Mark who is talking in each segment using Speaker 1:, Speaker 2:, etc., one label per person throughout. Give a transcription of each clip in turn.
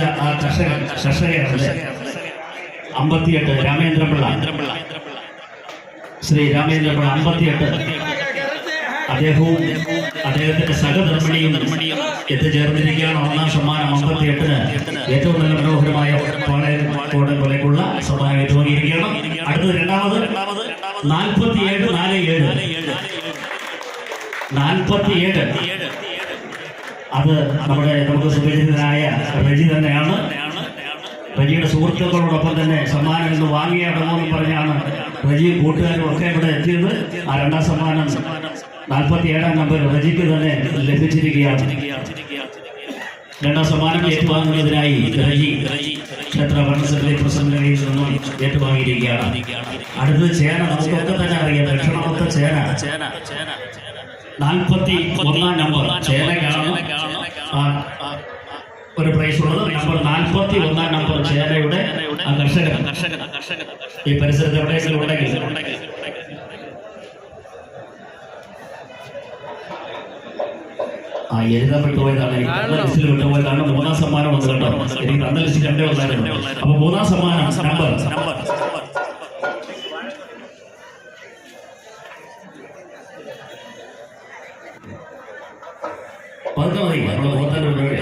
Speaker 1: ആ ആ അമ്പത്തിയെട്ട് രാമേന്ദ്രപിള്ള. ശ്രീ രാമേന്ദ്രപിള്ള അമ്പത്തിയെട്ട്. അദ്ദേഹവും അദ്ദേഹത്തിന്റെ സഹധർമ്മിണിയും എത്തിച്ചേർന്നിരിക്കുകയാണ് ഒന്നാം സമ്മാനം അമ്പത്തിയെട്ടിന് ഏറ്റവും നല്ല മനോഹരമായ കോടൻ സമ്മാനം ഏറ്റുവാങ്ങിയിരിക്കുകയാണ് അടുത്തത് രണ്ടാമത് നാൽപ്പത്തിയേഴ് നാല് ഏഴ്. നാൽപ്പത്തിയേഴ്. അത് നമ്മുടെ നമുക്ക് സുപരിചിതനായ റജി തന്നെയാണ്. റജിയുടെ സുഹൃത്തുക്കളോടൊപ്പം തന്നെ സമ്മാനം ഇന്ന് വാങ്ങിയ പറഞ്ഞാണ് റജിയും കൂട്ടുകാരും ഒക്കെ ഇവിടെ എത്തിയത്. ആ രണ്ടാം സമ്മാനം നാൽപ്പത്തി ഏഴാം നമ്പർ റജിക്ക് തന്നെ ലഭിച്ചിരിക്കുകയാണ്. രണ്ടാം സമ്മാനം ഏറ്റുവാങ്ങുന്നതിനായി റജി ക്ഷേത്ര ഭരണസമിതി പ്രസിഡന്റിന്റെ കയ്യിൽ നിന്നും ഏറ്റുവാങ്ങിയിരിക്കുകയാണ്. അടുത്തത് ചേന. നമുക്കൊക്കെ തന്നെ അറിയാം. ദക്ഷിണമൊത്ത ചേന. നാൽപ്പത്തി ഒന്നാം നമ്പർ. ചേനക്കാണ് ആ, ഒരു പ്രൈസ് ഉള്ളത്. നമ്പർ നാൽപ്പത്തി ഒന്നാം നമ്പർ ചേരയുടെ കർഷകൻ ഈ പരിസരത്ത് എവിടെയെങ്കിലും ഉണ്ടെങ്കിൽ. ആ എഴുതാൻ പോയതാണ്. ലിസ്റ്റിൽ വിട്ടുപോയതാണ് മൂന്നാം സമ്മാനം വന്നു കേട്ടോ. എനിക്ക് അന്ന ലിസ്റ്റ് രണ്ടേ അപ്പൊ മൂന്നാം സമ്മാനം നമ്പർ. പതുക്കെ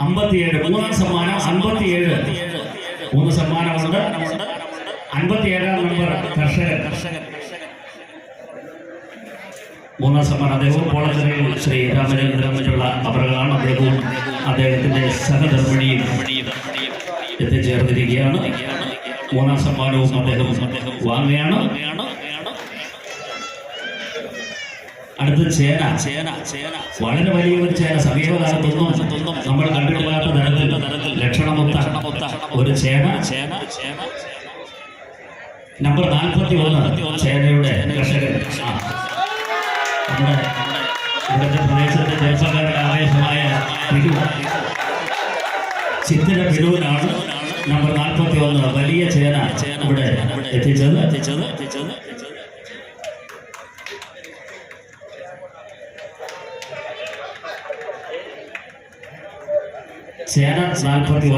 Speaker 1: അമ്പത്തിയേഴ് മൂന്നാം സമ്മാനം അമ്പത്തിയേഴ് മൂന്ന് സമ്മാനമുണ്ട് നമ്പർ കർഷകൻ. മൂന്നാം സമ്മാനം അദ്ദേഹവും പോളക്കരയിൽ ശ്രീ രാമചന്ദ്രനുള്ള അവരുകളാണ് അദ്ദേഹവും അദ്ദേഹത്തിന്റെ സഹധർമ്മിണിയും എത്തിച്ചേർന്നിരിക്കുകയാണ്. മൂന്നാം സമ്മാനവും അദ്ദേഹം വാങ്ങുകയാണ്. അടുത്ത് ചേന. ചേന ചേന. വളരെ വലിയ ഒരു ചേന. സമീപകാലത്തൊന്നും നമ്മൾ കണ്ടിട്ടില്ലാത്ത തരത്തിൽ തരത്തിൽ ലക്ഷണമൊത്ത ഒരു ചേന. ചേന ചേന. നമ്പർ നാൽപ്പത്തി ഒന്ന് ചേനയുടെ കർഷകൻ. നമ്മുടെ ഇവിടുത്തെ പ്രദേശത്തെ ചെറുപ്പക്കാരുടെ ആവേശമായ ചിത്തിര ബിനുവിനാണ് നമ്പർ നാൽപ്പത്തി ഒന്ന് വലിയ ചേന ഇവിടെ എത്തിച്ചത് എത്തിച്ചത് എത്തിച്ചത്. ചേന നാൽപ്പത്തി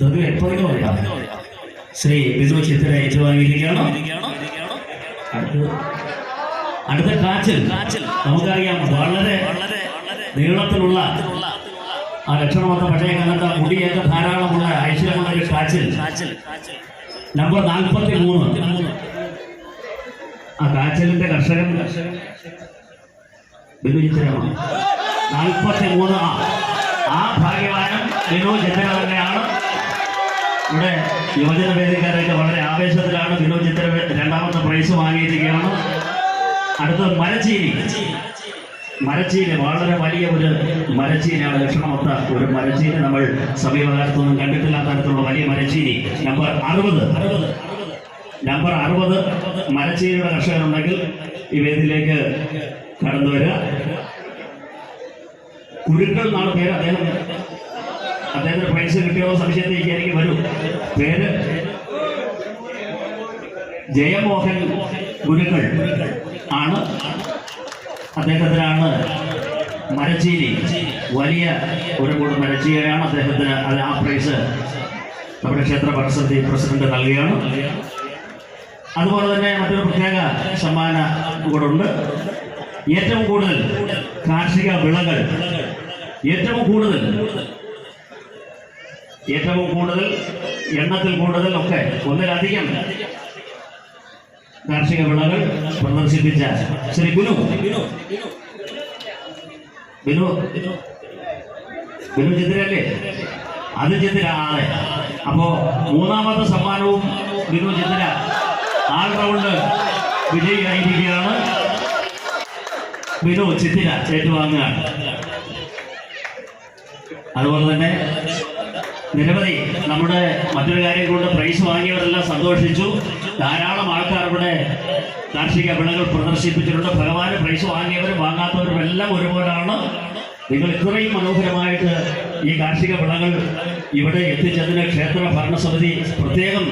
Speaker 1: ഒന്ന് എപ്പോഴും ശ്രീ ബിനു ചിത്ര ഏറ്റുവാങ്ങിയിരിക്കുകയാണ്. അടുത്ത കാച്ചിൽ. നമുക്കറിയാം വളരെ നീളത്തിലുള്ള ആ ലക്ഷണമൊത്ത പഴയ കാലത്ത് മുടിയൊക്കെ ധാരാളമുള്ള ഐശ്വര്യമുള്ള ഒരു കാച്ചിൽ. നമ്പർ നാൽപ്പത്തി മൂന്ന് ആ കാച്ചലിന്റെ കർഷകൻ ബിനു ചിത്രമാണ് നാൽപ്പത്തി മൂന്ന് ആ. ആ ഭാഗ്യവാനം വിനോദ് ചിത്ര തന്നെയാണ്. ഇവിടെ യുവജന വേദിക്കാരൊക്കെ വളരെ ആവേശത്തിലാണ് വിനോദ് ചിത്ര രണ്ടാമത്തെ പ്രൈസ് വാങ്ങിയിരിക്കുകയാണ്. അടുത്തത് മരച്ചീനി. മരച്ചീനി വളരെ വലിയ ഒരു മരച്ചീനിയാണ്. ലക്ഷണമൊത്ത ഒരു മരച്ചീനി നമ്മൾ സമീപകാലത്തൊന്നും കണ്ടിട്ടില്ലാത്ത തരത്തിലുള്ള വലിയ മരച്ചീനി. നമ്പർ അറുപത്. നമ്പർ അറുപത് മരച്ചീനിയുടെ കർഷകരുണ്ടെങ്കിൽ ഈ വേദിയിലേക്ക് കടന്നു വരിക. കുരുക്കൾ എന്നാണ് പേര് അദ്ദേഹം. അദ്ദേഹത്തിന് പ്രൈസ് കിട്ടിയോ സംശയത്തിലേക്ക് എനിക്ക് വരും. പേര് ജയമോഹൻ ഗുരുക്കൾ ആണ്. അദ്ദേഹത്തിനാണ് മരച്ചീനി വലിയ ഒരു കൂട്ടം മരച്ചീനിയാണ്. അദ്ദേഹത്തിന് അത് ആ പ്രൈസ് നമ്മുടെ ക്ഷേത്ര പരിസരത്തിൽ പ്രസിഡന്റ് നൽകുകയാണ്. അതുപോലെ തന്നെ മറ്റൊരു പ്രത്യേക സമ്മാന കൂടെ ഉണ്ട്. ഏറ്റവും കൂടുതൽ കാർഷിക വിളകൾ ഏറ്റവും കൂടുതൽ. ഏറ്റവും കൂടുതൽ എണ്ണത്തിൽ കൂടുതൽ ഒക്കെ ഒന്നിലധികം കാർഷിക വിളകൾ പ്രദർശിപ്പിച്ച ശ്രീ ബിനു. ബിനു. ബിനു ചിത്രല്ലേ അത് ചിത്ര ആളെ അപ്പോ മൂന്നാമത്തെ സമ്മാനവും ബിനു ചിത്ര ആൾ റൗണ്ട് വിജയിയായിരിക്കുകയാണ്. ബിനു ചിത്തിര ഏറ്റുവാങ്ങുകയാണ്. അതുപോലെ തന്നെ നിരവധി നമ്മുടെ മറ്റൊരു കാര്യം കൊണ്ട് പ്രൈസ് വാങ്ങിയവരെല്ലാം സന്തോഷിച്ചു. ധാരാളം ആൾക്കാർ ഇവിടെ കാർഷിക വിളകൾ പ്രദർശിപ്പിച്ചിട്ടുണ്ട്. ഭഗവാന് പ്രൈസ് വാങ്ങിയവരും വാങ്ങാത്തവരും എല്ലാം ഒരുപോലാണ്. നിങ്ങൾ ഇത്രയും മനോഹരമായിട്ട് ഈ കാർഷിക വിളകൾ ഇവിടെ എത്തിച്ചതിന് ക്ഷേത്ര ഭരണസമിതി പ്രത്യേകം